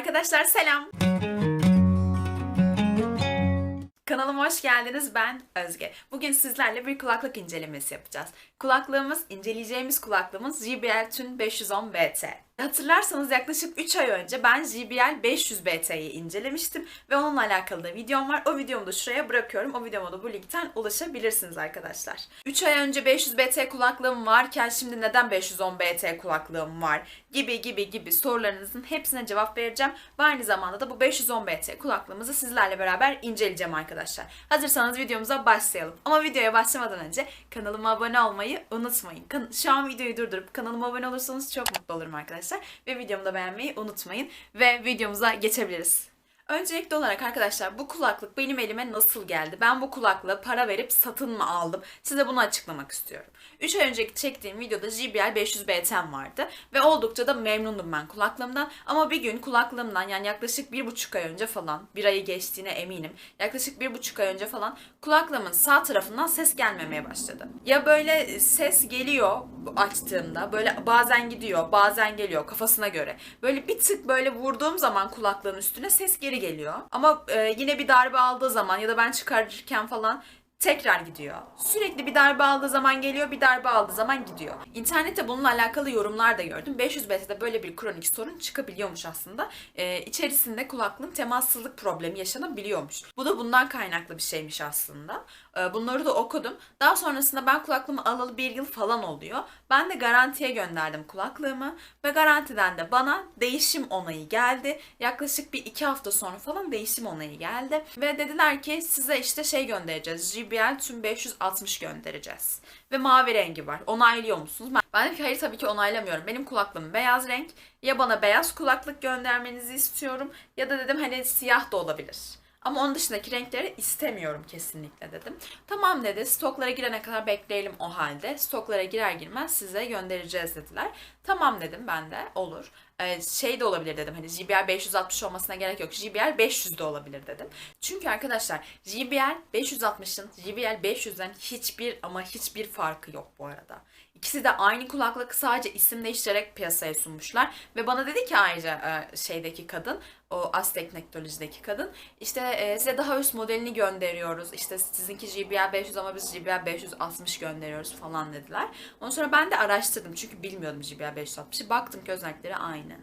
Arkadaşlar selam. Kanalıma hoş geldiniz. Ben Özge. Bugün sizlerle bir kulaklık incelemesi yapacağız. Kulaklığımız, inceleyeceğimiz kulaklığımız JBL Tune 510 BT. Hatırlarsanız yaklaşık 3 ay önce ben JBL 500 BT'yi incelemiştim ve onunla alakalı da videom var. O videomu da şuraya bırakıyorum. O videoma da bu linkten ulaşabilirsiniz arkadaşlar. 3 ay önce 500 BT kulaklığım varken şimdi neden 510 BT kulaklığım var gibi gibi gibi sorularınızın hepsine cevap vereceğim. Ve aynı zamanda da bu 510 BT kulaklığımızı sizlerle beraber inceleyeceğim arkadaşlar. Hazırsanız videomuza başlayalım. Ama videoya başlamadan önce kanalıma abone olmayı unutmayın. Kan- Şu an videoyu durdurup kanalıma abone olursanız çok mutlu olurum arkadaşlar. Ve videomu da beğenmeyi unutmayın. Ve videomuza geçebiliriz. Öncelikli olarak arkadaşlar bu kulaklık benim elime nasıl geldi? Ben bu kulaklığı para verip satın mı aldım? Size bunu açıklamak istiyorum. 3 ay önceki çektiğim videoda JBL 500 BT'm vardı ve oldukça da memnundum ben kulaklığımdan. Ama bir gün kulaklığımdan yani yaklaşık bir buçuk ay önce falan, bir ayı geçtiğine eminim. Yaklaşık bir buçuk ay önce falan kulaklığımın sağ tarafından ses gelmemeye başladı. Ya böyle ses geliyor açtığımda böyle bazen gidiyor bazen geliyor kafasına göre. Böyle bir tık böyle vurduğum zaman kulaklığın üstüne ses geri geliyor. Ama e, yine bir darbe aldığı zaman ya da ben çıkarırken falan tekrar gidiyor. Sürekli bir darbe aldığı zaman geliyor, bir darbe aldığı zaman gidiyor. İnternette bununla alakalı yorumlar da gördüm. 500 BT'de böyle bir kronik sorun çıkabiliyormuş aslında. Ee, içerisinde kulaklığın temassızlık problemi yaşanabiliyormuş. Bu da bundan kaynaklı bir şeymiş aslında. Ee, bunları da okudum. Daha sonrasında ben kulaklığımı alalı bir yıl falan oluyor. Ben de garantiye gönderdim kulaklığımı ve garantiden de bana değişim onayı geldi. Yaklaşık bir iki hafta sonra falan değişim onayı geldi. Ve dediler ki size işte şey göndereceğiz. JBL tüm 560 göndereceğiz. Ve mavi rengi var. Onaylıyor musunuz? Ben, ben dedim hayır tabii ki onaylamıyorum. Benim kulaklığım beyaz renk. Ya bana beyaz kulaklık göndermenizi istiyorum ya da dedim hani siyah da olabilir. Ama onun dışındaki renkleri istemiyorum kesinlikle dedim. Tamam dedi. Stoklara girene kadar bekleyelim o halde. Stoklara girer girmez size göndereceğiz dediler. Tamam dedim ben de olur. Ee, şey de olabilir dedim. Hani JBL 560 olmasına gerek yok. JBL 500 de olabilir dedim. Çünkü arkadaşlar JBL 560'ın JBL 500'den hiçbir ama hiçbir farkı yok bu arada. İkisi de aynı kulaklık sadece isim değiştirerek piyasaya sunmuşlar. Ve bana dedi ki ayrıca e, şeydeki kadın o Aztek Teknoloji'deki kadın işte e, size daha üst modelini gönderiyoruz. İşte sizinki JBL 500 ama biz JBL 560 gönderiyoruz falan dediler. Ondan sonra ben de araştırdım çünkü bilmiyordum JBL 560'ı. Baktım ki özellikleri aynı.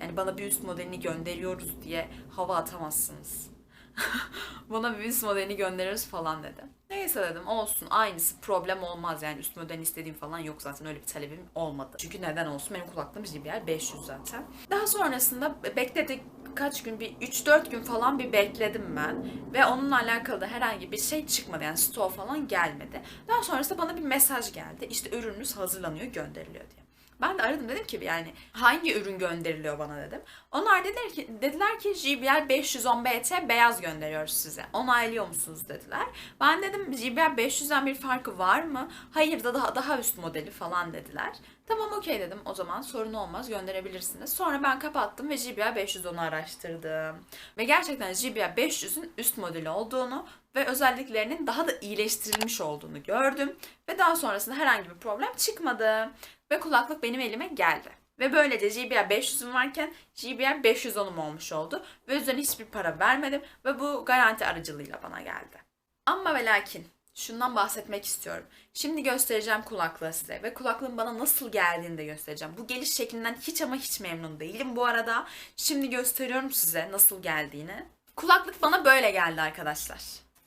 Yani bana bir üst modelini gönderiyoruz diye hava atamazsınız. bana bir üst modelini gönderiyoruz falan dedi. Neyse dedim olsun aynısı problem olmaz yani üst model istediğim falan yok zaten öyle bir talebim olmadı. Çünkü neden olsun benim kulaklığım JBL 500 zaten. Daha sonrasında bekledik kaç gün bir 3-4 gün falan bir bekledim ben ve onunla alakalı da herhangi bir şey çıkmadı yani store falan gelmedi. Daha sonrasında bana bir mesaj geldi işte ürününüz hazırlanıyor gönderiliyor diye. Ben de aradım dedim ki yani hangi ürün gönderiliyor bana dedim. Onlar dediler ki, dediler ki JBL 510 BT beyaz gönderiyoruz size. Onaylıyor musunuz dediler. Ben dedim JBL 500'den bir farkı var mı? Hayır da daha, daha üst modeli falan dediler. Tamam okey dedim o zaman sorun olmaz gönderebilirsiniz. Sonra ben kapattım ve JBL 510'u araştırdım. Ve gerçekten JBL 500'ün üst modeli olduğunu ve özelliklerinin daha da iyileştirilmiş olduğunu gördüm. Ve daha sonrasında herhangi bir problem çıkmadı. Ve kulaklık benim elime geldi. Ve böylece JBL 500'üm varken JBL 510'um olmuş oldu. Ve üzerine hiçbir para vermedim ve bu garanti aracılığıyla bana geldi. Ama ve lakin şundan bahsetmek istiyorum. Şimdi göstereceğim kulaklığı size ve kulaklığın bana nasıl geldiğini de göstereceğim. Bu geliş şeklinden hiç ama hiç memnun değilim bu arada. Şimdi gösteriyorum size nasıl geldiğini. Kulaklık bana böyle geldi arkadaşlar.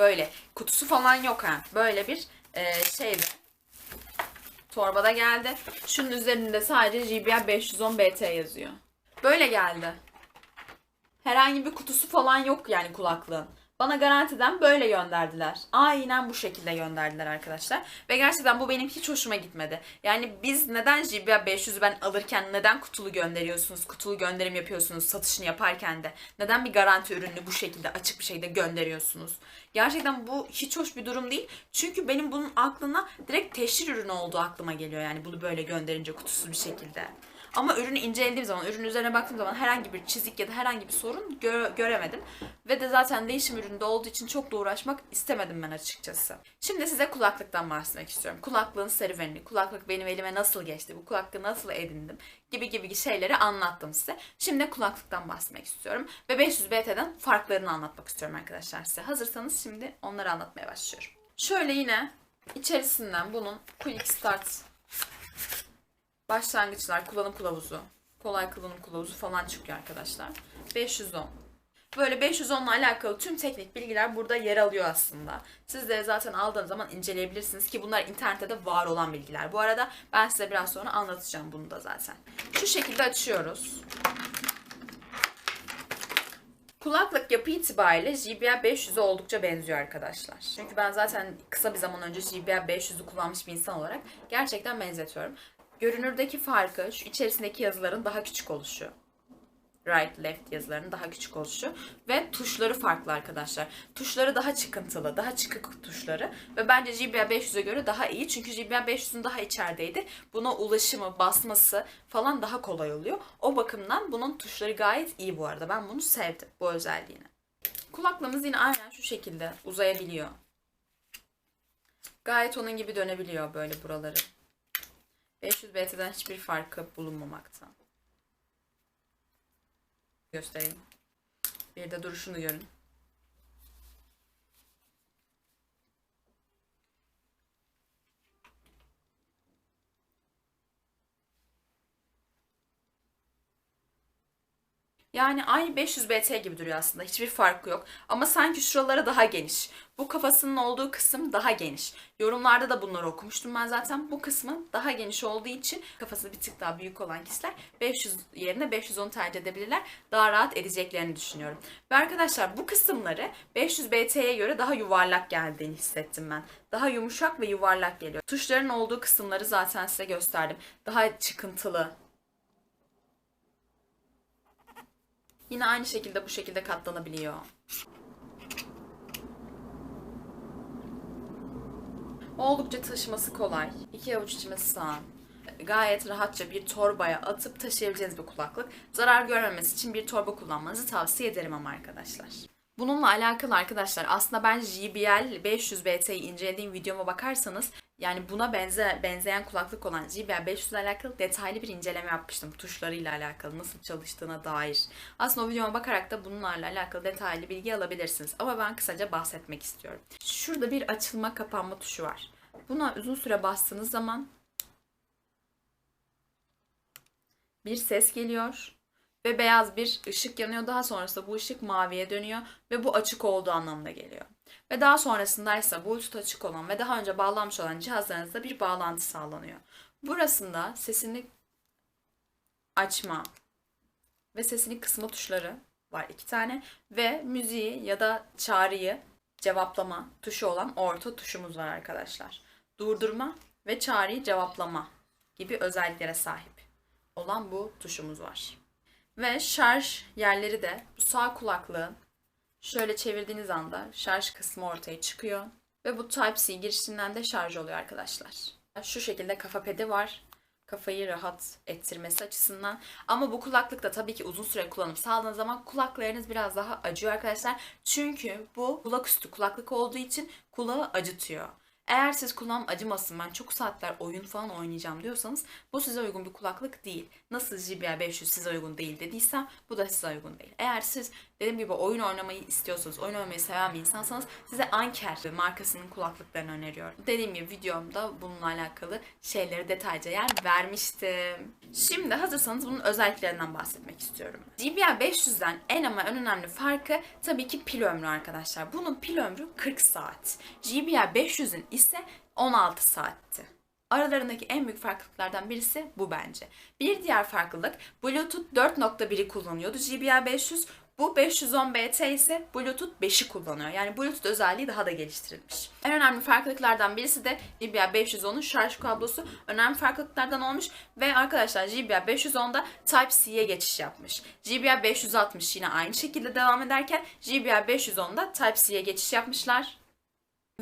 Böyle kutusu falan yok ha. Böyle bir e, şeydi. Torbada geldi. Şunun üzerinde sadece JBL 510 BT yazıyor. Böyle geldi. Herhangi bir kutusu falan yok yani kulaklığın. Bana garantiden böyle gönderdiler. Aynen bu şekilde gönderdiler arkadaşlar. Ve gerçekten bu benim hiç hoşuma gitmedi. Yani biz neden JBL 500'ü ben alırken neden kutulu gönderiyorsunuz? Kutulu gönderim yapıyorsunuz satışını yaparken de. Neden bir garanti ürünü bu şekilde açık bir şekilde gönderiyorsunuz? Gerçekten bu hiç hoş bir durum değil. Çünkü benim bunun aklına direkt teşhir ürünü olduğu aklıma geliyor. Yani bunu böyle gönderince kutusuz bir şekilde. Ama ürünü incelediğim zaman, ürün üzerine baktığım zaman herhangi bir çizik ya da herhangi bir sorun gö- göremedim. Ve de zaten değişim üründe olduğu için çok da uğraşmak istemedim ben açıkçası. Şimdi size kulaklıktan bahsetmek istiyorum. Kulaklığın serüvenini, kulaklık benim elime nasıl geçti, bu kulaklığı nasıl edindim gibi gibi şeyleri anlattım size. Şimdi kulaklıktan bahsetmek istiyorum. Ve 500 BT'den farklarını anlatmak istiyorum arkadaşlar size. Hazırsanız şimdi onları anlatmaya başlıyorum. Şöyle yine içerisinden bunun Quick Start başlangıçlar, kullanım kılavuzu, kolay kullanım kılavuzu falan çıkıyor arkadaşlar. 510. Böyle 510 ile alakalı tüm teknik bilgiler burada yer alıyor aslında. Siz de zaten aldığınız zaman inceleyebilirsiniz ki bunlar internette de var olan bilgiler. Bu arada ben size biraz sonra anlatacağım bunu da zaten. Şu şekilde açıyoruz. Kulaklık yapı itibariyle JBL 500'e oldukça benziyor arkadaşlar. Çünkü ben zaten kısa bir zaman önce JBL 500'ü kullanmış bir insan olarak gerçekten benzetiyorum. Görünürdeki farkı şu içerisindeki yazıların daha küçük oluşu. Right, left yazılarının daha küçük oluşu ve tuşları farklı arkadaşlar. Tuşları daha çıkıntılı, daha çıkık tuşları ve bence JBL 500'e göre daha iyi çünkü JBL 500'ün daha içerideydi. Buna ulaşımı, basması falan daha kolay oluyor. O bakımdan bunun tuşları gayet iyi bu arada. Ben bunu sevdim, bu özelliğini. Kulaklığımız yine aynen şu şekilde uzayabiliyor. Gayet onun gibi dönebiliyor böyle buraları. 500 BT'den hiçbir farkı bulunmamakta. Göstereyim. Bir de duruşunu görün. Yani aynı 500 BT gibi duruyor aslında. Hiçbir farkı yok. Ama sanki şuraları daha geniş. Bu kafasının olduğu kısım daha geniş. Yorumlarda da bunları okumuştum ben zaten. Bu kısmı daha geniş olduğu için kafası bir tık daha büyük olan kişiler 500 yerine 510 tercih edebilirler. Daha rahat edeceklerini düşünüyorum. Ve arkadaşlar bu kısımları 500 BT'ye göre daha yuvarlak geldiğini hissettim ben. Daha yumuşak ve yuvarlak geliyor. Tuşların olduğu kısımları zaten size gösterdim. Daha çıkıntılı, Yine aynı şekilde bu şekilde katlanabiliyor. Oldukça taşıması kolay. İki avuç içime sığan. Gayet rahatça bir torbaya atıp taşıyabileceğiniz bir kulaklık. Zarar görmemesi için bir torba kullanmanızı tavsiye ederim ama arkadaşlar. Bununla alakalı arkadaşlar aslında ben JBL 500 BT'yi incelediğim videoma bakarsanız yani buna benze, benzeyen kulaklık olan JBL 500 ile alakalı detaylı bir inceleme yapmıştım. Tuşlarıyla alakalı, nasıl çalıştığına dair. Aslında o videoma bakarak da bunlarla alakalı detaylı bilgi alabilirsiniz. Ama ben kısaca bahsetmek istiyorum. Şurada bir açılma kapanma tuşu var. Buna uzun süre bastığınız zaman bir ses geliyor ve beyaz bir ışık yanıyor. Daha sonrasında bu ışık maviye dönüyor ve bu açık olduğu anlamına geliyor. Ve daha sonrasında ise Bluetooth açık olan ve daha önce bağlanmış olan cihazlarınızda bir bağlantı sağlanıyor. Burasında sesini açma ve sesini kısma tuşları var iki tane ve müziği ya da çağrıyı cevaplama tuşu olan orta tuşumuz var arkadaşlar. Durdurma ve çağrıyı cevaplama gibi özelliklere sahip olan bu tuşumuz var. Ve şarj yerleri de bu sağ kulaklığın şöyle çevirdiğiniz anda şarj kısmı ortaya çıkıyor. Ve bu Type-C girişinden de şarj oluyor arkadaşlar. Şu şekilde kafa pedi var. Kafayı rahat ettirmesi açısından. Ama bu kulaklık da tabii ki uzun süre kullanıp sağladığınız zaman kulaklarınız biraz daha acıyor arkadaşlar. Çünkü bu kulak üstü kulaklık olduğu için kulağı acıtıyor. Eğer siz kulağım acımasın ben çok saatler oyun falan oynayacağım diyorsanız bu size uygun bir kulaklık değil. Nasıl JBL 500 size uygun değil dediysem bu da size uygun değil. Eğer siz dediğim gibi oyun oynamayı istiyorsanız, oyun oynamayı seven bir insansanız size Anker markasının kulaklıklarını öneriyorum. Dediğim gibi videomda bununla alakalı şeyleri detaylıca yer vermiştim. Şimdi hazırsanız bunun özelliklerinden bahsetmek istiyorum. JBL 500'den en ama en önemli farkı tabii ki pil ömrü arkadaşlar. Bunun pil ömrü 40 saat. JBL 500'ün ise 16 saatti. Aralarındaki en büyük farklılıklardan birisi bu bence. Bir diğer farklılık Bluetooth 4.1'i kullanıyordu JBL 500. Bu 510 BT ise Bluetooth 5'i kullanıyor. Yani Bluetooth özelliği daha da geliştirilmiş. En önemli farklılıklardan birisi de JBL 510'un şarj kablosu önemli farklılıklardan olmuş ve arkadaşlar JBL 510'da Type-C'ye geçiş yapmış. JBL 560 yine aynı şekilde devam ederken JBL 510'da Type-C'ye geçiş yapmışlar.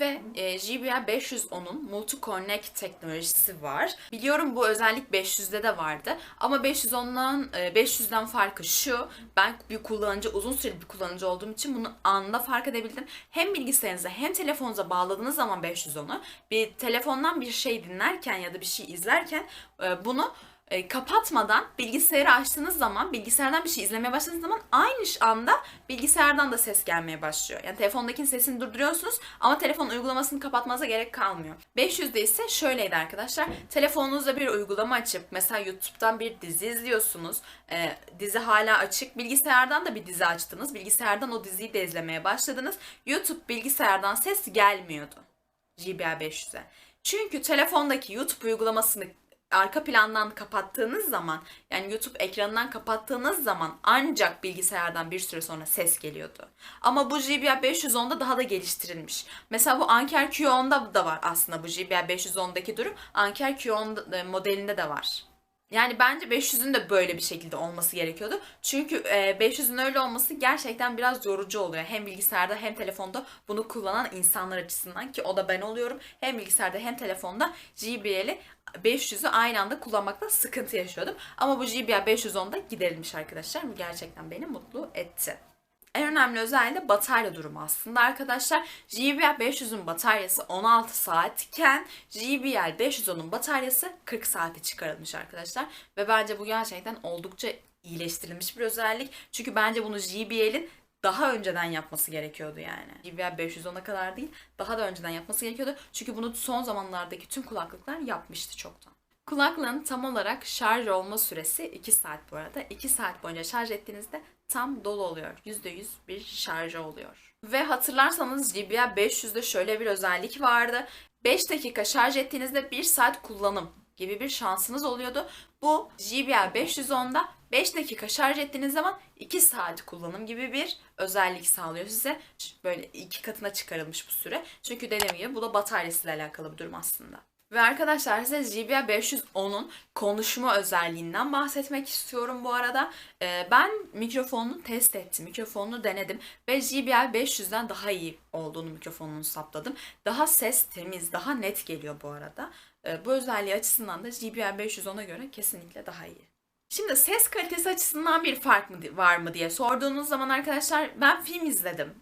Ve e, JBL 510'un Multi-Connect teknolojisi var. Biliyorum bu özellik 500'de de vardı. Ama 510'dan e, 500'den farkı şu. Ben bir kullanıcı, uzun süreli bir kullanıcı olduğum için bunu anında fark edebildim. Hem bilgisayarınıza hem telefonunuza bağladığınız zaman 510'u bir telefondan bir şey dinlerken ya da bir şey izlerken e, bunu e, kapatmadan bilgisayarı açtığınız zaman, bilgisayardan bir şey izlemeye başladığınız zaman aynı anda bilgisayardan da ses gelmeye başlıyor. Yani telefondaki sesini durduruyorsunuz ama telefon uygulamasını kapatmanıza gerek kalmıyor. 500'de ise şöyleydi arkadaşlar. Telefonunuzda bir uygulama açıp mesela YouTube'dan bir dizi izliyorsunuz. E, dizi hala açık. Bilgisayardan da bir dizi açtınız. Bilgisayardan o diziyi de izlemeye başladınız. YouTube bilgisayardan ses gelmiyordu. JBL 500'e. Çünkü telefondaki YouTube uygulamasını arka plandan kapattığınız zaman yani YouTube ekranından kapattığınız zaman ancak bilgisayardan bir süre sonra ses geliyordu. Ama bu JBL 510'da daha da geliştirilmiş. Mesela bu Anker Q10'da da var aslında bu JBL 510'daki durum. Anker Q10 e, modelinde de var. Yani bence 500'ün de böyle bir şekilde olması gerekiyordu. Çünkü e, 500'ün öyle olması gerçekten biraz yorucu oluyor. Hem bilgisayarda hem telefonda bunu kullanan insanlar açısından ki o da ben oluyorum. Hem bilgisayarda hem telefonda JBL'i 500'ü aynı anda kullanmakta sıkıntı yaşıyordum. Ama bu JBL 510'da giderilmiş arkadaşlar. Bu gerçekten beni mutlu etti. En önemli özelliği de batarya durumu aslında arkadaşlar. JBL 500'ün bataryası 16 saatken JBL 510'un bataryası 40 saate çıkarılmış arkadaşlar. Ve bence bu gerçekten oldukça iyileştirilmiş bir özellik. Çünkü bence bunu JBL'in daha önceden yapması gerekiyordu yani. JBL 510'a kadar değil, daha da önceden yapması gerekiyordu. Çünkü bunu son zamanlardaki tüm kulaklıklar yapmıştı çoktan. Kulaklığın tam olarak şarj olma süresi 2 saat bu arada. 2 saat boyunca şarj ettiğinizde tam dolu oluyor. %100 bir şarjı oluyor. Ve hatırlarsanız JBL 500'de şöyle bir özellik vardı. 5 dakika şarj ettiğinizde 1 saat kullanım gibi bir şansınız oluyordu. Bu JBL 510'da 5 dakika şarj ettiğiniz zaman 2 saat kullanım gibi bir özellik sağlıyor size. Böyle iki katına çıkarılmış bu süre. Çünkü dediğim gibi bu da bataryasıyla alakalı bir durum aslında. Ve arkadaşlar size JBL 510'un konuşma özelliğinden bahsetmek istiyorum bu arada. Ee, ben mikrofonunu test ettim, mikrofonunu denedim ve JBL 500'den daha iyi olduğunu mikrofonunu saptadım. Daha ses temiz, daha net geliyor bu arada. Ee, bu özelliği açısından da JBL 510'a göre kesinlikle daha iyi. Şimdi ses kalitesi açısından bir fark mı var mı diye sorduğunuz zaman arkadaşlar ben film izledim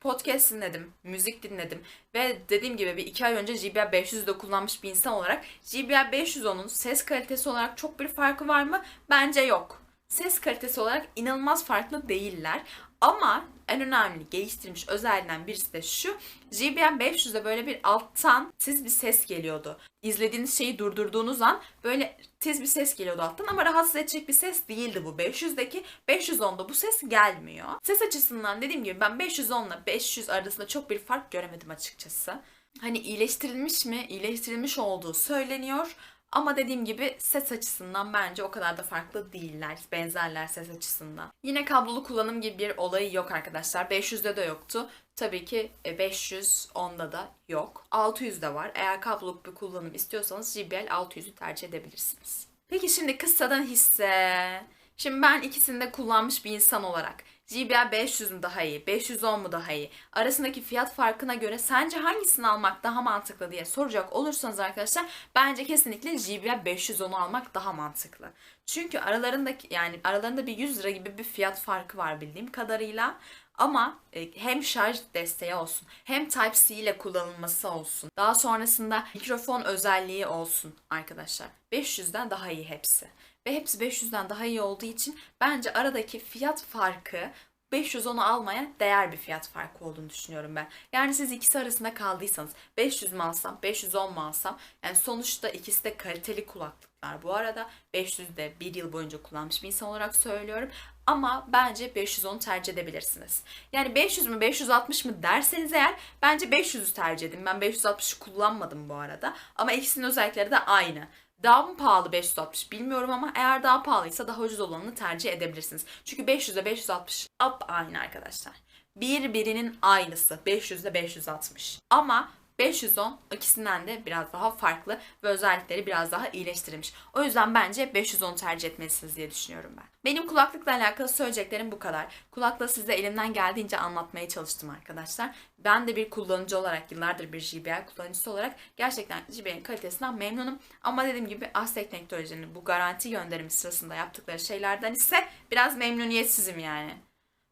podcast dinledim, müzik dinledim ve dediğim gibi bir iki ay önce JBL 500'de kullanmış bir insan olarak JBL 510'un ses kalitesi olarak çok bir farkı var mı? Bence yok. Ses kalitesi olarak inanılmaz farklı değiller. Ama en önemli geliştirilmiş özelliğinden birisi de şu. JBL 500'de böyle bir alttan tiz bir ses geliyordu. İzlediğiniz şeyi durdurduğunuz an böyle tiz bir ses geliyordu alttan ama rahatsız edecek bir ses değildi bu 500'deki. 510'da bu ses gelmiyor. Ses açısından dediğim gibi ben 510 ile 500 arasında çok bir fark göremedim açıkçası. Hani iyileştirilmiş mi? İyileştirilmiş olduğu söyleniyor. Ama dediğim gibi ses açısından bence o kadar da farklı değiller. Benzerler ses açısından. Yine kablolu kullanım gibi bir olayı yok arkadaşlar. 500'de de yoktu. Tabii ki 510'da e, da yok. 600'de var. Eğer kablolu bir kullanım istiyorsanız JBL 600'ü tercih edebilirsiniz. Peki şimdi kıssadan hisse. Şimdi ben ikisini de kullanmış bir insan olarak JBL 500 mü daha iyi, 510 mu daha iyi? Arasındaki fiyat farkına göre sence hangisini almak daha mantıklı diye soracak olursanız arkadaşlar bence kesinlikle JBL 510'u almak daha mantıklı. Çünkü aralarındaki yani aralarında bir 100 lira gibi bir fiyat farkı var bildiğim kadarıyla. Ama e, hem şarj desteği olsun hem Type-C ile kullanılması olsun. Daha sonrasında mikrofon özelliği olsun arkadaşlar. 500'den daha iyi hepsi ve hepsi 500'den daha iyi olduğu için bence aradaki fiyat farkı 510'u almaya değer bir fiyat farkı olduğunu düşünüyorum ben. Yani siz ikisi arasında kaldıysanız 500 mu alsam 510 mu alsam yani sonuçta ikisi de kaliteli kulaklıklar. Bu arada 500 de bir yıl boyunca kullanmış bir insan olarak söylüyorum. Ama bence 510'u tercih edebilirsiniz. Yani 500 mü 560 mı derseniz eğer bence 500'ü tercih edin. Ben 560'ı kullanmadım bu arada. Ama ikisinin özellikleri de aynı. Daha mı pahalı 560 bilmiyorum ama eğer daha pahalıysa daha ucuz olanını tercih edebilirsiniz. Çünkü 500 ile 560 up aynı arkadaşlar. Birbirinin aynısı 500 ile 560. Ama 510 ikisinden de biraz daha farklı ve özellikleri biraz daha iyileştirilmiş. O yüzden bence 510 tercih etmelisiniz diye düşünüyorum ben. Benim kulaklıkla alakalı söyleyeceklerim bu kadar. Kulakla size elimden geldiğince anlatmaya çalıştım arkadaşlar. Ben de bir kullanıcı olarak, yıllardır bir JBL kullanıcısı olarak gerçekten JBL'in kalitesinden memnunum. Ama dediğim gibi Aztek Teknoloji'nin bu garanti gönderimi sırasında yaptıkları şeylerden ise biraz memnuniyetsizim yani.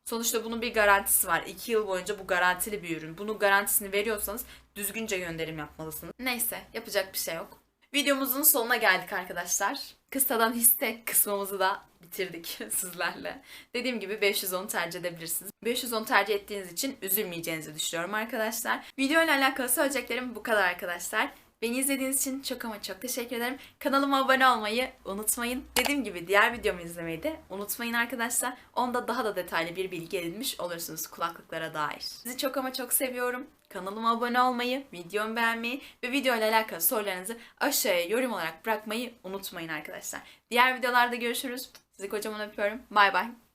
Sonuçta bunun bir garantisi var. 2 yıl boyunca bu garantili bir ürün. Bunun garantisini veriyorsanız düzgünce gönderim yapmalısınız. Neyse yapacak bir şey yok. Videomuzun sonuna geldik arkadaşlar. Kısadan hisse kısmımızı da bitirdik sizlerle. Dediğim gibi 510 tercih edebilirsiniz. 510 tercih ettiğiniz için üzülmeyeceğinizi düşünüyorum arkadaşlar. Video ile alakalı söyleyeceklerim bu kadar arkadaşlar. Beni izlediğiniz için çok ama çok teşekkür ederim. Kanalıma abone olmayı unutmayın. Dediğim gibi diğer videomu izlemeyi de unutmayın arkadaşlar. Onda daha da detaylı bir bilgi edinmiş olursunuz kulaklıklara dair. Sizi çok ama çok seviyorum. Kanalıma abone olmayı, videomu beğenmeyi ve video ile alakalı sorularınızı aşağıya yorum olarak bırakmayı unutmayın arkadaşlar. Diğer videolarda görüşürüz. Sizi kocaman öpüyorum. Bay bay.